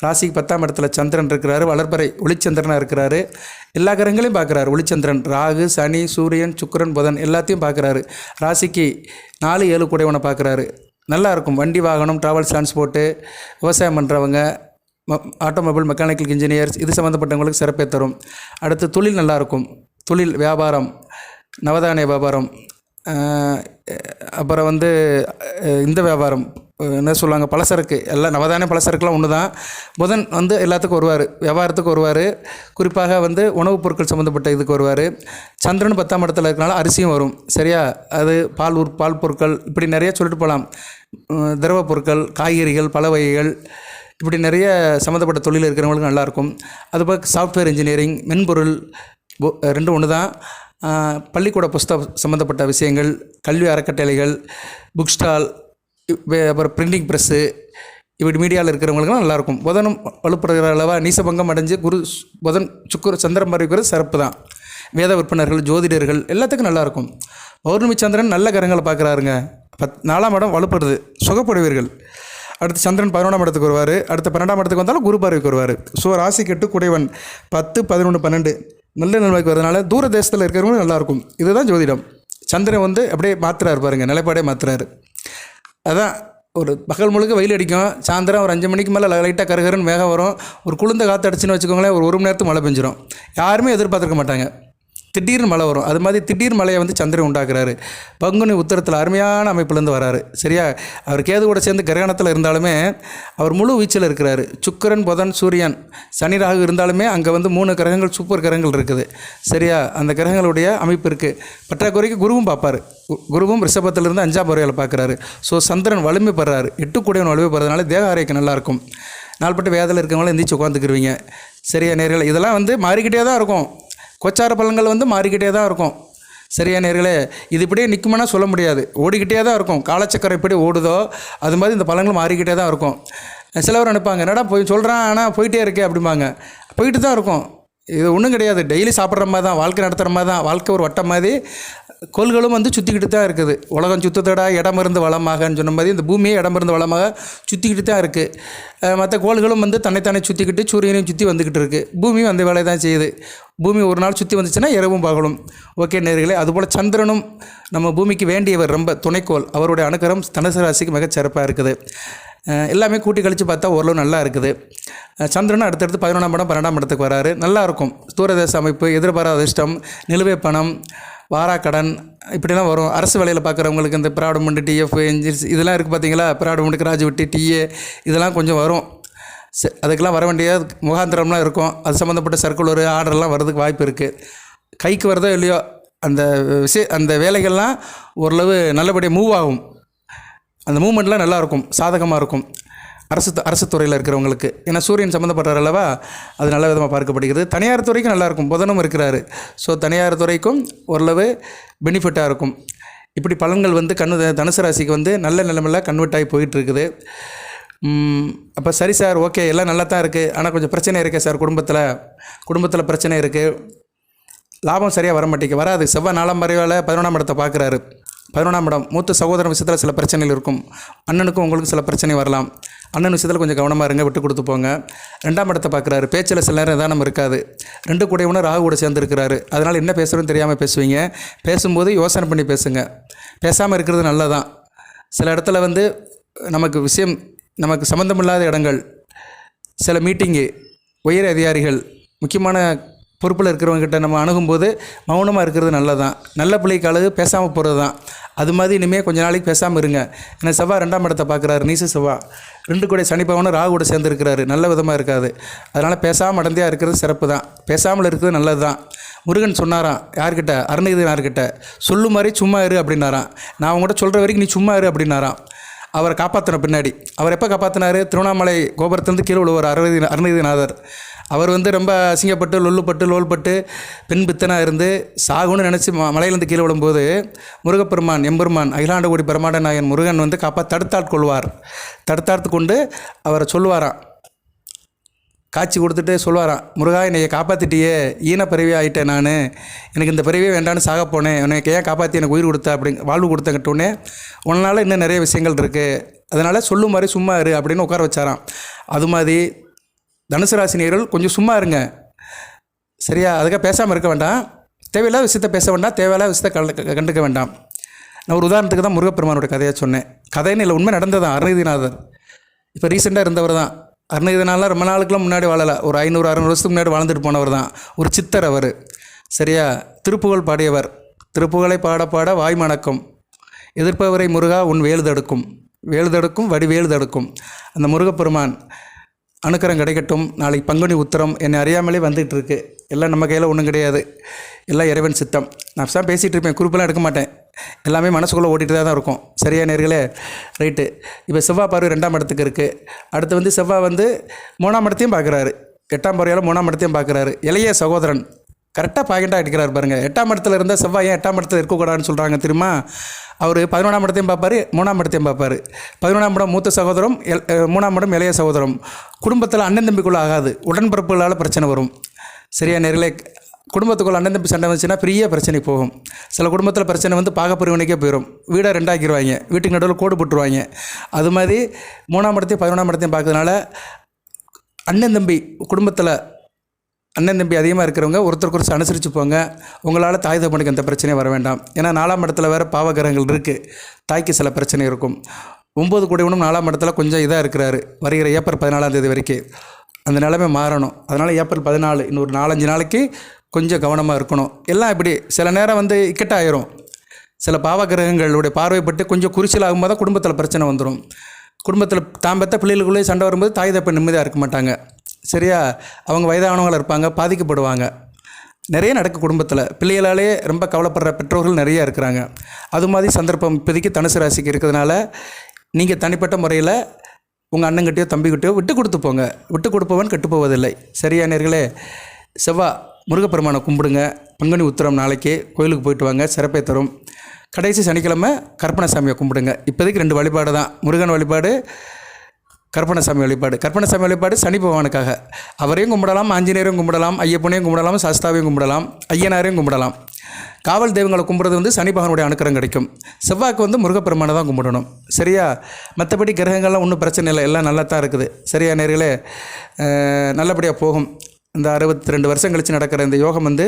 A: ராசிக்கு பத்தாம் இடத்துல சந்திரன் இருக்கிறாரு. வளர்ப்பறை ஒளிச்சந்திரனாக இருக்கிறாரு. எல்லா கிரகங்களையும் பார்க்குறாரு. ஒளிச்சந்திரன் ராகு சனி சூரியன் சுக்கரன் புதன் எல்லாத்தையும் பார்க்குறாரு. ராசிக்கு நாலு ஏழு கூடையவனை பார்க்குறாரு. நல்லாயிருக்கும் வண்டி வாகனம் ட்ராவல்ஸ் டிரான்ஸ்போர்ட்டு விவசாயம் பண்ணுறவங்க ஆட்டோமொபைல் மெக்கானிக்கல் இன்ஜினியர்ஸ் இது சம்மந்தப்பட்டவங்களுக்கு சிறப்பே தரும். அடுத்து தொழில் நல்லாயிருக்கும் தொழில் வியாபாரம் நவதானிய வியாபாரம் அப்புறம் வந்து இந்த வியாபாரம் என்ன சொல்லுவாங்க பலசரக்கு எல்லாம் நவதானிய பலசரக்குலாம் ஒன்று தான் புதன் வந்து எல்லாத்துக்கும் வருவார் வியாபாரத்துக்கு வருவார். குறிப்பாக வந்து உணவுப் பொருட்கள் சம்மந்தப்பட்ட இதுக்கு வருவார். சந்திரன் பத்தாம் இடத்துல இருக்கனால அரிசியும் வரும் சரியா? அது பால் உற் பால் பொருட்கள் இப்படி நிறைய சொல்லிட்டு போகலாம். திரவப் திரவ பொருட்கள் காய்கறிகள் பல வகைகள் இப்படி நிறைய சம்மந்தப்பட்ட தொழில் இருக்கிறவங்களுக்கு நல்லாயிருக்கும். அதுபோக சாஃப்ட்வேர் இன்ஜினியரிங் மென்பொருள் ரெண்டும் ஒன்று தான் பள்ளிக்கூட புஸ்தகம் சம்மந்தப்பட்ட விஷயங்கள் கல்வி அறக்கட்டளைகள் புக் ஸ்டால் அப்புறம் பிரிண்டிங் ப்ரெஸ்ஸு இப்படி மீடியாவில் இருக்கிறவங்களுக்குலாம் நல்லாயிருக்கும். புதனும் வலுப்படுகிற அளவாக நீசபங்கம் அடைஞ்சு குரு புதன் சுக்குர சந்திரன் பரவிக்கிறது சிறப்பு தான். வேத விற்பனர்கள் ஜோதிடர்கள் எல்லாத்துக்கும் நல்லாயிருக்கும். பௌர்ணமி சந்திரன் நல்ல கிரகங்களை பார்க்குறாருங்க. பத் நாலாம் இடம் வலுப்படுது. சுகப்படுவீர்கள். அடுத்து சந்திரன் பதினொன்றாம் இடத்துக்கு வருவார். அடுத்த பன்னெண்டாம் இடத்துக்கு வந்தாலும் குரு பார்வைக்கு வருவார். ஸோ ராசி கெட்டு குடைவன். பத்து பதினொன்று பன்னெண்டு. நல்ல நிலைமைக்கு வரதுனால தூர தேசத்தில் இருக்கிறவங்களும் நல்லாயிருக்கும். இதுதான் ஜோதிடம். சந்திரன் வந்து அப்படியே மாத்துறாரு பாருங்க நிலைப்பாடே மாத்துறாரு. அதான் ஒரு பகல் முழுக்க வெயில் அடிக்கும். சாயந்தரம் ஒரு அஞ்சு மணிக்கு மேலே லைட்டாக கருகருன்னு வேகம் வரும். ஒரு குளிர்ந்த காற்று அடிச்சுன்னு வச்சுக்கோங்களேன் ஒரு ஒரு மணி நேரத்துக்கு மழை பெஞ்சிரும். யாருமே எதிர்பார்த்துருக்க மாட்டாங்க. திடீர்னு மழை வரும். அது மாதிரி திடீர் மழையை வந்து சந்திரன் உண்டாக்குறாரு. பங்குனி உத்தரத்தில் அருமையான அமைப்புலேருந்து வராரு. சரியா? அவர் கேது கூட சேர்ந்து கிரகணத்தில் இருந்தாலுமே அவர் முழு வீச்சில் இருக்கிறாரு. சுக்கிரன் புதன் சூரியன் சனி ராகு இருந்தாலுமே அங்கே வந்து மூணு கிரகங்கள் சூப்பர் கிரகங்கள் இருக்குது. சரியா? அந்த கிரகங்களுடைய அமைப்பு இருக்குது பற்றாக்குறைக்கு குருவும் பார்ப்பார். கு- குருவும் ரிஷபத்திலிருந்து அஞ்சாம் முறையில் பார்க்குறாரு. ஸோ சந்திரன் வலிமை பெறாரு. எட்டு கூடையவன் வலிமை பெறதுனால தேக ஆரோக்கியம் நல்லாயிருக்கும். நாள்பட்டு வேதத்தில் இருக்கவங்களும் எந்திரிச்சு உட்காந்துக்கிருவீங்க சரியா நேர்கள்? இதெல்லாம் வந்து மாறிக்கிட்டே தான் இருக்கும். கொச்சார பலன்கள் வந்து மாறிக்கிட்டே தான் இருக்கும். சரியா நேர்களே? இது இப்படியே நிற்குமானா சொல்ல முடியாது. ஓடிக்கிட்டே தான் இருக்கும். காலச்சக்கரம் எப்படி ஓடுதோ அது மாதிரி இந்த பழங்கள் மாறிக்கிட்டே தான் இருக்கும். சிலவர் அனுப்பாங்க என்னடா போய் சொல்கிறான் ஆனால் போயிட்டே இருக்கே அப்படிம்பாங்க. போயிட்டு தான் இருக்கும். இது ஒன்றும் கிடையாது. டெய்லி சாப்பிட்ற மாதிரி தான் வாழ்க்கை நடத்துகிற மாதிரி தான் வாழ்க்கை ஒரு வட்டம் மாதிரி. கோள்களும் வந்து சுற்றிக்கிட்டு தான் இருக்குது. உலகம் சுத்தத்தடா இடமிருந்து வளமாகன்னு சொன்ன மாதிரி இந்த பூமியை இடமிருந்து வளமாக சுற்றிக்கிட்டு தான் இருக்குது மற்ற கோள்களும் வந்து தன்னைத்தானே சுற்றிக்கிட்டு சூரியனையும் சுற்றி வந்துக்கிட்டு இருக்குது பூமியும் அந்த வேலையை தான் செய்யுது. பூமி ஒரு நாள் சுற்றி வந்துச்சுன்னா இரவும் பகலும். ஓகே நேர்களே அதுபோல் சந்திரனும் நம்ம பூமிக்கு வேண்டியவர் ரொம்ப துணைக்கோள். அவருடைய அனுகரம் தனுசு ராசிக்கு மிகச்சிறப்பாக இருக்குது. எல்லாமே கூட்டி கழித்து பார்த்தா ஓரளவு நல்லா இருக்குது. சந்திரன் அடுத்தடுத்து பதினொன்றாம் படம் பன்னெண்டாம் படத்துக்கு வராரு. நல்லா இருக்கும். தூரதேச அமைப்பு எதிர்பாராத அதிர்ஷ்டம் நிலுவை பணம் வாராக்கடன் இப்படிலாம் வரும். அரசு வேலையில் பார்க்குறவங்களுக்கு இந்த ப்ராடமெண்ட் டிஎஃப் என்ஜின்ஸ் இதெல்லாம் இருக்குது பார்த்தீங்களா? ப்ராடமெண்ட் கிராஜுவிட்டி டிஏ இதெல்லாம் கொஞ்சம் வரும். ச- அதுக்கெல்லாம் வர வேண்டிய முகாந்திரம்லாம் இருக்கும். அது சம்மந்தப்பட்ட சர்க்குலர் ஆர்டர்லாம் வர்றதுக்கு வாய்ப்பு இருக்குது கைக்கு வரதோ இல்லையோ அந்த விஷய அந்த வேலைகள்லாம் ஓரளவு நல்லபடியாக மூவ் ஆகும். அந்த மூமெண்ட்லாம் நல்லாயிருக்கும் சாதகமாக இருக்கும் அரசு அரசு துறையில் இருக்கிறவங்களுக்கு. ஏன்னா சூரியன் சம்மந்தப்பட்டார் அல்லவா? அது நல்ல விதமாக பார்க்கப்படுகிறது. தனியார் துறைக்கும் நல்லாயிருக்கும் புதனும் இருக்கிறாரு. ஸோ தனியார் துறைக்கும் ஓரளவு பெனிஃபிட்டாக இருக்கும் இப்படி பலன்கள் வந்து கண்ணு தனுசு ராசிக்கு வந்து நல்ல நிலைமையில் கன்வெர்ட் ஆகி அப்போ சரி சார் ஓகே எல்லாம் நல்லா தான் இருக்குது ஆனால் கொஞ்சம் பிரச்சனை இருக்குது சார் குடும்பத்தில். குடும்பத்தில் பிரச்சனை இருக்குது லாபம் சரியாக வர மாட்டேங்குது வராது. செவ்வாய் நாலாம் மறைவால் பதினொன்றாம் இடத்தை பார்க்குறாரு. பதினொன்றாம் இடம் மூத்த சகோதரன் விஷயத்தில் சில பிரச்சனைகள் இருக்கும். அண்ணனுக்கும் உங்களுக்கும் சில பிரச்சனை வரலாம். அண்ணன் விஷயத்தில் கொஞ்சம் கவனமாக இருங்க விட்டு கொடுத்து போங்க. ரெண்டாம் இடத்தை பார்க்குறாரு. பேச்சில் சில நேரம் நிதானம் இருக்காது. ரெண்டு கூடையவனும் ராகு கூட சேர்ந்துருக்கிறாரு. அதனால் என்ன பேசுகிறோன்னு தெரியாமல் பேசுவீங்க. பேசும்போது யோசனை பண்ணி பேசுங்க. பேசாமல் இருக்கிறது நல்லதான். சில இடத்துல வந்து நமக்கு விஷயம் நமக்கு சம்மந்தமில்லாத இடங்கள் சில மீட்டிங்கு உயர் அதிகாரிகள் முக்கியமான பொறுப்பில் இருக்கிறவங்ககிட்ட நம்ம அணுகும்போது மௌனமாக இருக்கிறது நல்லதான். நல்ல பிள்ளைக்கு அழகு பேசாமல் போகிறது தான் அது மாதிரி இனிமேல் கொஞ்ச நாளைக்கு பேசாமல் இருங்க. ஏன்னா செவ்வாய் ரெண்டாம் இடத்தை பார்க்குறாரு. நீச செவ்வா ரெண்டு கூட சனி பவனும் ராகு கூட சேர்ந்துருக்கிறாரு. நல்ல விதமாக இருக்காது. அதனால் பேசாமல் அடந்தையாக இருக்கிறது சிறப்பு தான் பேசாமல் இருக்கிறது நல்லது தான் முருகன் சொன்னாராம். யார்கிட்ட? அருணகிரினார்கிட்ட சொல்லு மாதிரி சும்மா இரு அப்படின்னாராம். நான் அவங்ககிட்ட சொல்கிற வரைக்கும் நீ சும்மா இரு அப்படின்னாராம். அவரை காப்பாற்றின பின்னாடி. அவர் எப்போ காப்பாற்றினார் திருவண்ணாமலை கோபுரத்துலேருந்து கீழே விழுவார் அருணகிரி அருணகிரிநாதர். அவர் வந்து ரொம்ப அசிங்கப்பட்டு லொல்லுப்பட்டு லோல்பட்டு பெண் பித்தனாக இருந்து சாகுன்னு நினச்சி ம மலையிலேருந்து கீழே விழும்போது முருகப்பெருமான் எம்பெருமான் அகிலாண்டகுடி பிரமாண்ட நாயன் முருகன் வந்து காப்பா தடுத்தாட்கொள்வார் தடுத்தாட்து கொண்டு அவரை சொல்லுவாராம். காட்சி கொடுத்துட்டு சொல்லுவாராம் முருகா என்னையை காப்பாற்றிட்டியே ஈன பிறவி ஆகிட்டேன் நான். எனக்கு இந்த பிறவியே வேண்டான்னு சாக போனேன். உனக்கு ஏன் காப்பாற்றி எனக்கு உயிர் கொடுத்த? அப்படி வாழ்வு கொடுத்தங்கிட்டோன்னே உன்னால் இன்னும் நிறைய விஷயங்கள் இருக்குது அதனால் சொல்லும் மாதிரி சும்மா இரு அப்படின்னு உட்கார வச்சாராம். அது மாதிரி தனுசு ராசி கொஞ்சம் சும்மா இருங்க. சரியா? அதுக்காக பேசாமல் இருக்க வேண்டாம். தேவையில்லாத விஷயத்த பேச வேண்டாம். தேவையில்லாத விஷயத்த கண்டு கண்டுக்க வேண்டாம். நான் ஒரு உதாரணத்துக்கு தான் முருகப்பெருமானோட கதையை சொன்னேன். கதைன்னு இல்லை உண்மை நடந்ததான் அருணகிரிநாதர். இப்போ ரீசெண்டாக இருந்தவர் தான். அருணகிரிநாதெலாம் ரொம்ப நாளுக்குலாம் முன்னாடி வாழலை. ஒரு ஐநூறு அறுநூறு வருஷத்துக்கு முன்னாடி வாழ்ந்துட்டு போனவர் தான். ஒரு சித்தர் அவர். சரியா? திருப்புகழ் பாடியவர். திருப்புகழை பாட பாட வாய் மணக்கும். எதிர்ப்பவரை முருகா உன் வேல் தடுக்கும். வேலு தடுக்கும் வடிவேல் தடுக்கும். அந்த முருகப்பெருமான் அணுக்கரம் கிடைக்கட்டும். நாளைக்கு பங்குனி உத்தரம் என்னை அறியாமலே வந்துகிட்டு இருக்கு எல்லாம் நம்ம கையில் ஒன்றும் கிடையாது. எல்லாம் இறைவன் சித்தம். நான் தான் பேசிகிட்டு இருப்பேன். குறிப்பெல்லாம் எடுக்க மாட்டேன். எல்லாமே மனசுக்குள்ளே ஓட்டிகிட்டு தான் இருக்கும். சரியா நேர்களே? ரைட்டு இப்போ செவ்வாய் பார்வை ரெண்டாம் இடத்துக்கு இருக்குது அடுத்து வந்து செவ்வாய் வந்து மூணாம் இடத்தையும் பார்க்குறாரு. எட்டாம் பார்வையால் மூணாம் இடத்தையும் பார்க்குறாரு. இளைய சகோதரன். கரெக்டாக பாக்கெட்டாக அடிக்கிறார் பாருங்கள் எட்டாம் இடத்துல இருந்தால் செவ்வாய் ஏன் எட்டாம் இடத்துல இருக்கக்கூடாதுன்னு சொல்கிறாங்க தெரியுமா? அவர் பதினொன்றாம் இடத்தையும் பார்ப்பார் மூணாம் இடத்தையும் பார்ப்பார். பதினொன்றாம் இடம் மூத்த சகோதரம் எல் மூணாம் இடம் இளைய சகோதரம். குடும்பத்தில் அண்ணன் தம்பிக்குள்ளே ஆகாது. உடன்பிறப்புகளால் பிரச்சனை வரும். சரியா நேரிலே குடும்பத்துக்குள்ள அண்ணன் தம்பி சண்டை வந்துச்சுன்னா பெரிய பிரச்சனை போகும். சில குடும்பத்தில் பிரச்சனை வந்து பாகப்பிரிவினைக்கே போயிடும் வீடை ரெண்டாக்கிடுவாங்க வீட்டுக்கு நடுவில் கோடு போட்டுருவாங்க. அது மாதிரி மூணாம் இடத்தையும் பதினொன்றாம் இடத்தையும் பார்க்கறதுனால அண்ணன் தம்பி குடும்பத்தில் அண்ணன் தம்பி அதிகமாக இருக்கிறவங்க ஒருத்தருக்கு ஒருத்தர் அனுசரித்து போங்க. உங்களால் தாய் தகப்பனுக்கு எந்த பிரச்சனையும் வர வேண்டாம். ஏன்னா நாலாம் இடத்துல வேறு பாவகிரகங்கள் இருக்குது தாய்க்கு சில பிரச்சனை இருக்கும். ஒம்பது கூடவனும் நாலாம் இடத்துல கொஞ்சம் இதாக இருக்கிறாரு. வருகிற ஏப்ரல் பதினாலாம் தேதி வரைக்கும் அந்த நிலைமை மாறணும். அதனால் ஏப்ரல் பதினாலு இன்னொரு நாலஞ்சு நாளைக்கு கொஞ்சம் கவனமாக இருக்கணும். எல்லாம் இப்படி சில நேரம் வந்து இக்கட்டாயிரும் சில பாவகிரகங்களுடைய பார்வைப்பட்டு கொஞ்சம் குறிச்சல் ஆகும்போது தான் குடும்பத்தில் பிரச்சனை வந்துடும் குடும்பத்தில் தாம்பத்த பிள்ளைகளுக்குள்ளே சண்டை வரும்போது தாய் தப்ப நிம்மதியாக இருக்க மாட்டாங்க. சரியா? அவங்க வயதானவங்கள இருப்பாங்க பாதிக்கப்படுவாங்க. நிறைய நடக்கும் குடும்பத்தில். பிள்ளைகளாலே ரொம்ப கவலைப்படுற பெற்றோர்கள் நிறைய இருக்கிறாங்க. அது மாதிரி சந்தர்ப்பம் இப்போதைக்கு தனுசு ராசிக்கு இருக்கிறதுனால நீங்கள் தனிப்பட்ட முறையில் உங்கள் அண்ணங்கிட்டயோ தம்பிக்கிட்டயோ விட்டு கொடுத்து போங்க. விட்டு கொடுப்பவன் கெட்டு போவதில்லை. சரியா நேர்களே? செவ்வா முருகப்பெருமானை கும்பிடுங்க. பங்குனி உத்திரம் நாளைக்கு கோயிலுக்கு போயிட்டு வாங்க. சிறப்பை தரும். கடைசி சனிக்கிழமை கற்பனசாமியை கும்பிடுங்க. இப்போதைக்கு ரெண்டு வழிபாடு தான். முருகன் வழிபாடு கற்பனசாமி வழிபாடு. கற்பனசாமி வழிபாடு சனி பகவானுக்காக. அவரையும் கும்பிடலாம் ஆஞ்சநேயரையும் கும்பிடலாம் ஐயப்பனையும் கும்பிடலாம் சாஸ்தாவையும் கும்பிடலாம் ஐயனாரையும் கும்பிடலாம். காவல் தெய்வங்களை கும்பிட்றது வந்து சனி பகவானுடைய அனுக்கிரம் கிடைக்கும். செவ்வாய்க்கு வந்து முருகப்பெருமானை தான் கும்பிடணும். சரியா? மற்றபடி கிரகங்கள்லாம் ஒன்றும் பிரச்சனை இல்லை. எல்லாம் நல்லா தான் இருக்குது. சரியா நேர்களே? நல்லபடியாக போகும். இந்த அறுபத்தி ரெண்டு வருஷம் கழித்து நடக்கிற இந்த யோகம் வந்து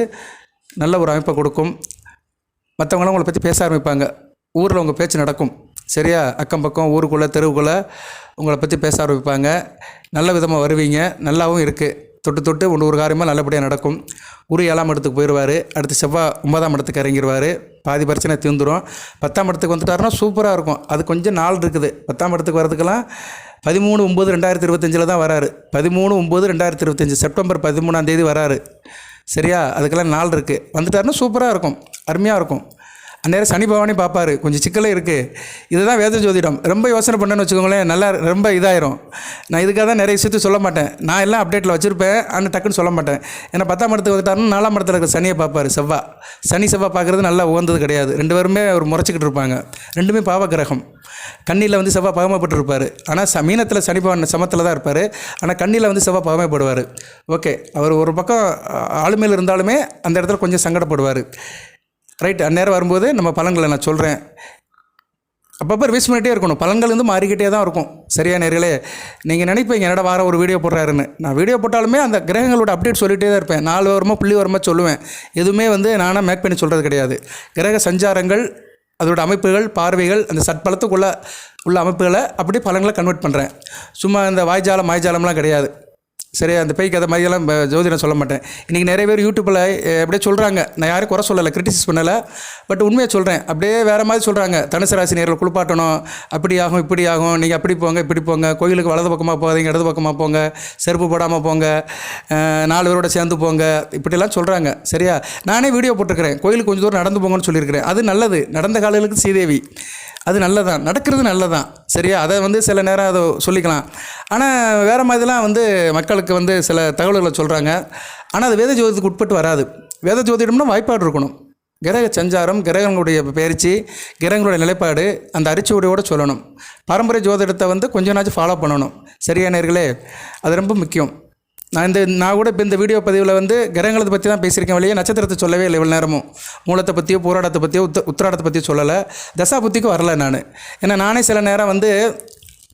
A: நல்ல ஒரு அமைப்பை கொடுக்கும். மற்றவங்களாம் உங்களை பற்றி பேச ஆரம்பிப்பாங்க. ஊரில் உங்கள் பேச்சு நடக்கும். சரியா? அக்கம் பக்கம் ஊருக்குள்ளே தெருவுக்குள்ளே உங்களை பற்றி பேச ஆரம்பிப்பாங்க. நல்ல விதமாக வருவீங்க. நல்லாவும் இருக்குது தொட்டு தொட்டு ஒன்று ஒரு காரியமாக நல்லபடியாக நடக்கும். குரு ஏழாம் இடத்துக்கு போயிடுவார் அடுத்து செவ்வாய் ஒன்பதாம் இடத்துக்கு இறங்கிடுவார் பாதி பிரச்சனை தீர்ந்துடும் பத்தாம் இடத்துக்கு வந்துட்டாருன்னா சூப்பராக இருக்கும். அது கொஞ்சம் நாள் இருக்குது. பத்தாம் இடத்துக்கு வரதுக்கெல்லாம் பதிமூணு ஒம்பது ரெண்டாயிரத்தி இருபத்தஞ்சில் தான் வராரு. பதிமூணு ஒம்பது ரெண்டாயிரத்தி இருபத்தஞ்சி. செப்டம்பர் பதிமூணாம் தேதி வராரு. சரியா? அதுக்கெல்லாம் நாள் இருக்குது வந்துட்டாருன்னா சூப்பராக இருக்கும். அருமையாக இருக்கும். அந்நேரம் சனி பகவானே பார்ப்பார். கொஞ்சம் சிக்கலே இருக்குது இதுதான் வேத ஜோதிடம். ரொம்ப யோசனை பண்ணேன்னு வச்சுக்கோங்களேன் நல்லா ரொம்ப இதாயிரும். நான் இதுக்காக தான் நிறைய விஷயத்தையும் சொல்ல மாட்டேன். நான் எல்லாம் அப்டேட்டில் வச்சுருப்பேன். ஆனால் டக்குன்னு சொல்ல மாட்டேன். ஏன்னா பத்தாம் இடத்துக்கு வந்துட்டாருன்னு நாலாம் இடத்துல இருக்கிற சனியை பார்ப்பார் செவ்வா. சனி செவ்வாய் பார்க்குறது நல்லா உகந்தது கிடையாது. ரெண்டு பேருமே அவர் முறைச்சிக்கிட்டு இருப்பாங்க. ரெண்டுமே பாவ கிரகம். கண்ணியில் வந்து செவ்வாய் பகமைப்பட்டிருப்பார் ஆனால் ச மீனத்தில் சனி பகவான் சமத்தில் தான் இருப்பார். ஆனால் கண்ணியில் வந்து செவ்வாய் பகமைப்படுவார் ஓகே. அவர் ஒரு பக்கம் ஆளுமையில் இருந்தாலுமே அந்த இடத்துல கொஞ்சம் சங்கடப்படுவார். ரைட் அந்நேரம் வரும்போது நம்ம பலன்களை நான் சொல்கிறேன் அப்பப்போ ரிவைஸ் பண்ணிகிட்டே இருக்கணும். பலன்கள் வந்து மாறிக்கிட்டே தான் இருக்கும். சரியா நேர்களே? நீங்கள் நினைப்பீங்க என்னடா வாரம் ஒரு வீடியோ போடுறாருன்னு. நான் வீடியோ போட்டாலுமே அந்த கிரகங்களோட அப்டேட் சொல்லிகிட்டே தான் இருப்பேன். நாலு வாரமாக புள்ளி வாரமாக சொல்லுவேன். எதுவுமே வந்து நானாக மேக் பண்ணி சொல்கிறது கிடையாது. கிரக சஞ்சாரங்கள் அதோட அமைப்புகள் பார்வைகள் அந்த சட்பலத்துக்குள்ள உள்ள அமைப்புகளை அப்படியே பழங்களை கன்வெர்ட் பண்ணுறேன் சும்மா இந்த வாய்ஜாலம் மாய்ஜாலம்லாம் கிடையாது. சரி அந்த பேய் கதை மாதிரியெல்லாம் ஜோதிடம் சொல்ல மாட்டேன். இன்றைக்கி நிறைய பேர் யூடியூப்பில் அப்படியே சொல்கிறாங்க நான் யாரும் குறை சொல்லலை கிரிட்டிசைஸ் பண்ணலை. பட் உண்மையை சொல்கிறேன் அப்படியே வேறு மாதிரி சொல்கிறாங்க தனுசு ராசி நேரில் குளிப்பாட்டணும். அப்படி ஆகும் இப்படி ஆகும். நீங்கள் அப்படி போங்க இப்படி போங்க. கோயிலுக்கு வலது பக்கமாக போகாதீங்க இடது பக்கமாக போங்க. செருப்பு போடாமல் போங்க. நாலு பேரோட சேர்ந்து போங்க. இப்படிலாம் சொல்கிறாங்க சரியா? நானே வீடியோ போட்டிருக்கிறேன். கோயிலுக்கு கொஞ்சம் தூரம் நடந்து போங்கன்னு சொல்லியிருக்கிறேன். அது நல்லது. நடந்த காலங்களுக்கு சீதேவி அது நல்லதான் நடக்கிறது நல்லதான். சரியா? அதை வந்து சில நேரம் அதை சொல்லிக்கலாம். ஆனால் வேறு மாதிரிலாம் வந்து மக்களுக்கு வந்து சில தகவல்களை சொல்கிறாங்க ஆனால் அது வேத ஜோதிக்கு உட்பட்டு வராது. வேத ஜோதிடம்னா வாய்ப்பாடு இருக்கணும். கிரக சஞ்சாரம் கிரகங்களுடைய பயிற்சி கிரகங்களுடைய நிலைப்பாடு அந்த அரிச்சுவடியோடு சொல்லணும். பாரம்பரிய ஜோதிடத்தை வந்து கொஞ்ச நாச்சும் ஃபாலோ பண்ணணும். சரியா நேர்களே? அது ரொம்ப முக்கியம். நான் இந்த நான் கூட இப்போ இந்த வீடியோ பதிவில் வந்து கிரகங்களை பற்றி தான் பேசியிருக்கேன் வழியே நட்சத்திரத்தை சொல்லவே இல்லை இவ்வளோ நேரமும். மூலத்தை பற்றியோ போராட்டத்தை பற்றியோ உத்த உத்திராடத்தை பற்றியோ சொல்லலை. தசா புத்திக்கும் வரல நான். ஏன்னா நானே சில நேரம் வந்து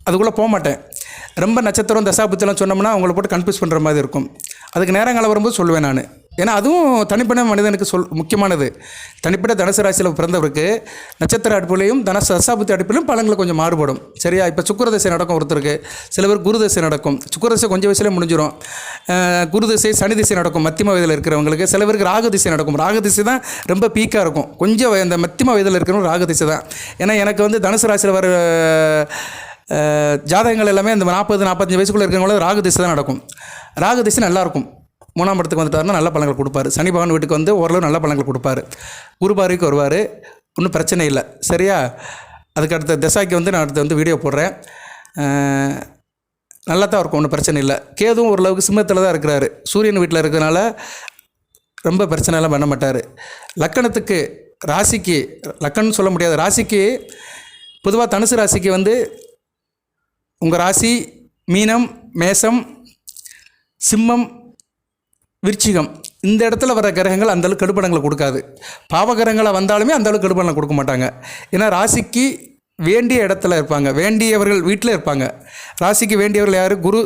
A: அதுக்குள்ளே போக மாட்டேன். ரொம்ப நட்சத்திரம் தசா புத்திலாம் சொன்னோம்னா அவங்கள போட்டு கன்ஃபியூஸ் பண்ணுற மாதிரி இருக்கும். அதுக்கு நேரங்களை வரும்போது சொல்லுவேன் நான். ஏன்னா அதுவும் தனிப்பட்ட மனிதனுக்கு சொல் முக்கியமானது. தனிப்பட்ட தனுசு ராசியில் பிறந்தவருக்கு நட்சத்திர அடுப்புலையும் தனசு தசாபுத்தி அடுப்பிலையும் பலன்கள் கொஞ்சம் மாறுபடும். சரியா? இப்போ சுக்கரதசை நடக்கும் ஒருத்தருக்கு சில பேர் குருதசை நடக்கும். சுக்கரதசை கொஞ்சம் வயசுலேயே முடிஞ்சிடும் குருதசை சனி திசை நடக்கும் மத்தியம வயதில் இருக்கிறவங்களுக்கு. சில பேருக்கு ராகு திசை நடக்கும். ராகு திசை தான் ரொம்ப பீக்காக இருக்கும். கொஞ்சம் வய- மத்தியம வயதில் இருக்கிறவங்க ராகு திசை தான். ஏன்னா எனக்கு வந்து தனுசு ராசியில் வர ஜாதகங்கள் எல்லாமே இந்த நாற்பது நாற்பத்தஞ்சு வயசுக்குள்ளே இருக்கிறவங்களும் ராகு திசை தான் நடக்கும். ராகு திசை நல்லாயிருக்கும் மூணாம் படத்துக்கு வந்துட்டாருன்னா நல்ல பழங்கள் கொடுப்பாரு. சனி பகவான் வீட்டுக்கு வந்து ஓரளவு நல்ல பழங்கள் கொடுப்பாரு. குரு பார்வைக்கு வருவார். ஒன்றும் பிரச்சனை இல்லை. சரியா? அதுக்கு அடுத்த திசாய்க்கு வந்து நான் அடுத்து வந்து வீடியோ போடுறேன். நல்லா தான் இருக்கும். ஒன்றும் பிரச்சனை இல்லை. கேதுவும் ஓரளவுக்கு சிம்மத்தில் தான் இருக்கிறாரு. சூரியன் வீட்டில் இருக்கிறதுனால ரொம்ப பிரச்சனைலாம் பண்ண மாட்டார். லக்கணத்துக்கு ராசிக்கு லக்கணம்னு சொல்ல முடியாது. ராசிக்கு பொதுவாக தனுசு ராசிக்கு வந்து உங்கள் ராசி மீனம் மேசம் சிம்மம் விருச்சிகம். இந்த இடத்துல வர கிரகங்கள் அந்த அளவுக்கு கெடுபடங்களை கொடுக்காது. பாவகிரகங்களாக வந்தாலுமே அந்த அளவுக்கு கெடுபடங்களை கொடுக்க மாட்டாங்க. ஏன்னா ராசிக்கு வேண்டிய இடத்துல இருப்பாங்க. வேண்டியவர்கள் வீட்டில் இருப்பாங்க. ராசிக்கு வேண்டியவர்கள் யார்? குரு.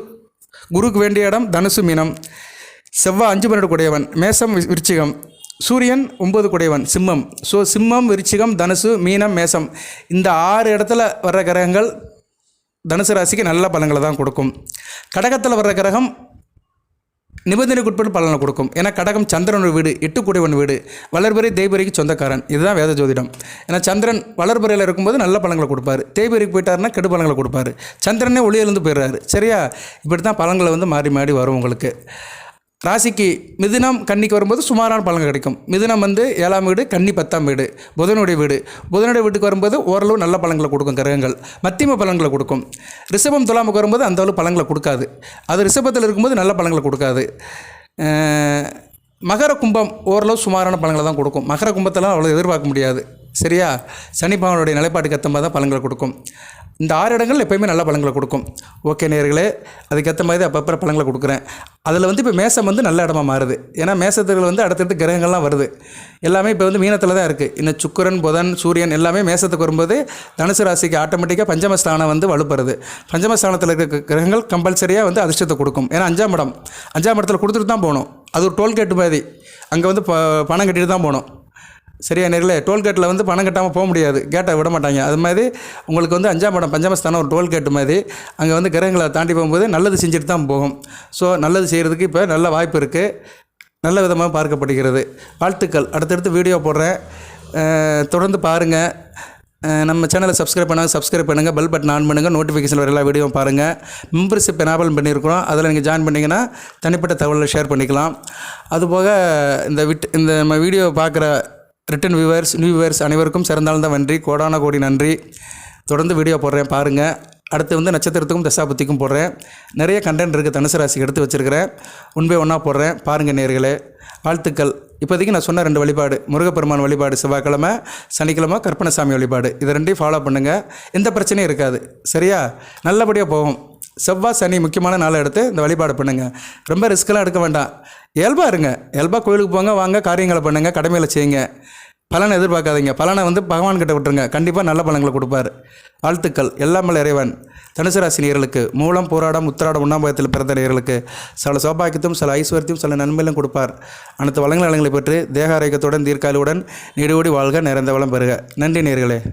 A: குருக்கு வேண்டிய இடம் தனுசு மீனம். செவ்வாய் அஞ்சு பன்னெண்டு குடையவன். மேசம் விருச்சிகம். சூரியன் ஒம்பது குடையவன். சிம்மம். ஸோ சிம்மம் விருச்சிகம் தனுசு மீனம் மேசம். இந்த ஆறு இடத்துல வர்ற கிரகங்கள் தனுசு ராசிக்கு நல்ல பலங்களை தான் கொடுக்கும். கடகத்தில் வர்ற கிரகம் நிபந்தனைக்குட்பட்டு பலனை கொடுக்கும். ஏன்னா கடகம் சந்திரனோட வீடு எட்டுக்குடையவன் வீடு வளர்பறை தேய்பரிக்கு சொந்தக்காரன். இதுதான் வேத ஜோதிடம். ஏன்னா சந்திரன் வளர்பறையில் இருக்கும்போது நல்ல பழங்களை கொடுப்பாரு. தேய்பரிக்கு போயிட்டாருன்னா கெடு பழங்களை கொடுப்பாரு. சந்திரனே ஒளியிலிருந்து போயிடுறாரு. சரியா? இப்படி தான் பழங்களை வந்து மாறி மாறி வரும் உங்களுக்கு. ராசிக்கு மிதுனம் கன்னிக்கு வரும்போது சுமாரான பலன் கிடைக்கும். மிதுனம் வந்து ஏழாம் வீடு கன்னி பத்தாம் வீடு புதனுடைய வீடு. புதனுடைய வீட்டுக்கு வரும்போது ஓரளவு நல்ல பலன்களை கொடுக்கும் கிரகங்கள். மத்தியம பலன்களை கொடுக்கும். ரிஷபம் துலாமுக்கு வரும்போது அந்த அளவு பலன்களை கொடுக்காது. அது ரிஷபத்தில் இருக்கும்போது நல்ல பலன்களை கொடுக்காது. மகர கும்பம் ஓரளவு சுமாரான பலன்களை தான் கொடுக்கும். மகர கும்பத்தெல்லாம் அவ்வளோ எதிர்பார்க்க முடியாது. சரியா? சனி பகவானுடைய நிலைப்பாட்டுக்கு ஏற்ற மாதிரி தான் பலன்களை கொடுக்கும். இந்த ஆறு இடங்கள் எப்போயுமே நல்ல பழங்களை கொடுக்கும். ஓகே நேர்களே அதுக்கேற்ற மாதிரி அப்பப்போ பழங்களை கொடுக்குறேன். அதில் வந்து இப்போ மேசம் வந்து நல்ல இடமா மாறுது. ஏன்னா மேசத்துகள் வந்து அடுத்தடுத்து கிரகங்கள்லாம் வருது. எல்லாமே இப்போ வந்து மீனத்தில் தான் இருக்குது இன்னும் சுக்கிரன் புதன் சூரியன் எல்லாமே மேசத்துக்கு வரும்போது தனுசு ராசிக்கு ஆட்டோமேட்டிக்காக பஞ்சமஸ்தானம் வந்து வலுப்படுது பஞ்சமஸ்தானத்தில் இருக்க கிரகங்கள் கம்பல்சரியாக வந்து அதிர்ஷ்டத்தை கொடுக்கும். ஏன்னா அஞ்சாம் இடம். அஞ்சாம் இடத்துல கொடுத்துட்டு தான் போகணும். அது ஒரு டோல்கேட் மாதிரி. அங்கே வந்து ப பணம் கட்டிட்டு தான் போகணும். சரியா நேர்களே டோல்கேட்டில் வந்து பணம் கட்டாமல் போக முடியாது. கேட்டை விட மாட்டாங்க. அது மாதிரி உங்களுக்கு வந்து அஞ்சாம் படம் பஞ்சமஸ்தானம் ஒரு டோல்கேட் மாதிரி. அங்கே வந்து கிரகங்களை தாண்டி போகும்போது நல்லது செஞ்சுட்டு தான் போகும். ஸோ நல்லது செய்கிறதுக்கு இப்போ நல்ல வாய்ப்பு இருக்குது நல்ல விதமாக பார்க்கப்படுகிறது. வாழ்த்துக்கள். அடுத்தடுத்து வீடியோ போடுறேன். தொடர்ந்து பாருங்கள் நம்ம சேனலை சப்ஸ்கிரைப் பண்ணாங்க சப்ஸ்கிரைப் பண்ணுங்கள் பெல் பட்டன் ஆன் பண்ணுங்கள் நோட்டிஃபிகேஷன் வர எல்லா வீடியோவும் பாருங்கள் மெம்பர்ஷிப் எனாபல் பண்ணியிருக்கிறோம். அதில் நீங்கள் ஜாயின் பண்ணிங்கன்னா தனிப்பட்ட தகவலை ஷேர் பண்ணிக்கலாம். அதுபோக இந்த விட் இந்த நம்ம வீடியோ பார்க்குற ரிட்டன் வியூவர்ஸ் நியூ வியூவர்ஸ் அனைவருக்கும் சிறந்தாழ்ந்த நன்றி. கோடான கோடி நன்றி. தொடர்ந்து வீடியோ போடுறேன் பாருங்கள் அடுத்து வந்து நட்சத்திரத்துக்கும் தசாபுத்திக்கும் போடுறேன். நிறைய கண்டென்ட் இருக்குது தனுசு ராசிக்கு எடுத்து வச்சுருக்கிறேன். உண்மை ஒன்றா போடுறேன். பாருங்கள் நேர்களே. வாழ்த்துக்கள். இப்போதைக்கு நான் சொன்ன ரெண்டு வழிபாடு முருகப்பெருமான் வழிபாடு செவ்வாய்க்கிழமை சனிக்கிழமை கற்பனசாமி வழிபாடு. இது ரெண்டையும் ஃபாலோ பண்ணுங்கள் எந்த பிரச்சனையும் இருக்காது. சரியா? நல்லபடியாக போகும். செவ்வாய் சனி முக்கியமான நாளை எடுத்து இந்த வழிபாடு பண்ணுங்கள் ரொம்ப ரிஸ்க்கெல்லாம் எடுக்க வேண்டாம். இயல்பாக இருங்க. இயல்பாக கோயிலுக்கு போங்க வாங்க காரியங்களை பண்ணுங்கள் கடமையில் செய்யுங்க. பலனை எதிர்பார்க்காதீங்க. பலனை வந்து பகவான் கிட்ட விட்டுருங்க. கண்டிப்பாக நல்ல பலன்களை கொடுப்பார். வாழ்த்துக்கள். எல்லாமல் இறைவன். தனுசு ராசி நேர்களுக்கு மூலம் போராடம் உத்திராடம் உண்ணாம்பயத்தில் பிறந்த நேர்களுக்கு சில சௌபாக்கியத்தும் சில ஐஸ்வர்யத்தையும் சில நன்மையிலும் கொடுப்பார். அனைத்து வளங்கள் நலங்களை பெற்று தேக ஆரோக்கியத்துடன் தீர்க்காலுடன் நீடோடி வாழ்க நிறைந்த வளம் பெறுக. நன்றி நேர்களே